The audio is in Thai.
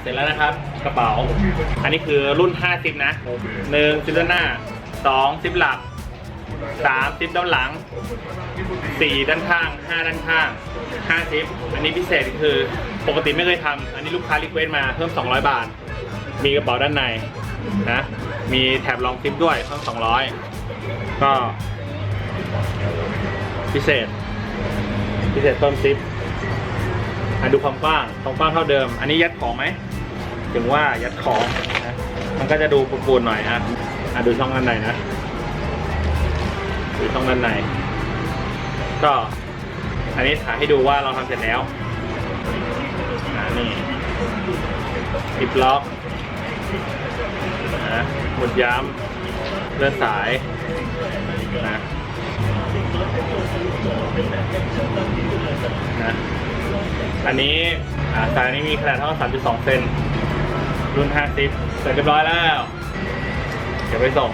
เสร็จแล้วนะครับกระเป๋า อันนี้คือรุ่น50นะหนึ่งซิปด้านหน้าสองซิปหลักสามซิปด้านหลังสี่ด้านข้างห้าด้านข้างห้าซิป อันนี้พิเศษคือปกติไม่เคยทำอันนี้ลูกค้ารีเควสต์มาเพิ่ม 200 บาท มีกระเป๋าด้านในนะมีแถบรองซิปด้วยเพิ่ม 200 ก็พิเศษ พิเศษเพิ่มซิป อะดูความกว้างความกว้างเท่าเดิม อันนี้ยัดของไหมถึงว่ายัดของนะมันก็จะดูปูนๆหน่อยอะอะดูช่องด้านในนะดูช่องด้านในก็อันนี้ถ่ายให้ดูว่าเราทำเสร็จแล้วอ่านี่ปิดล็อกนะหมุดย้ำเลื่อนสาย อันนี้อ่าสายนี้มีขนาดเท่ากับ3.2 เซนรุ่น 50 เสร็จเรียบร้อยแล้ว เดี๋ยวไปส่ง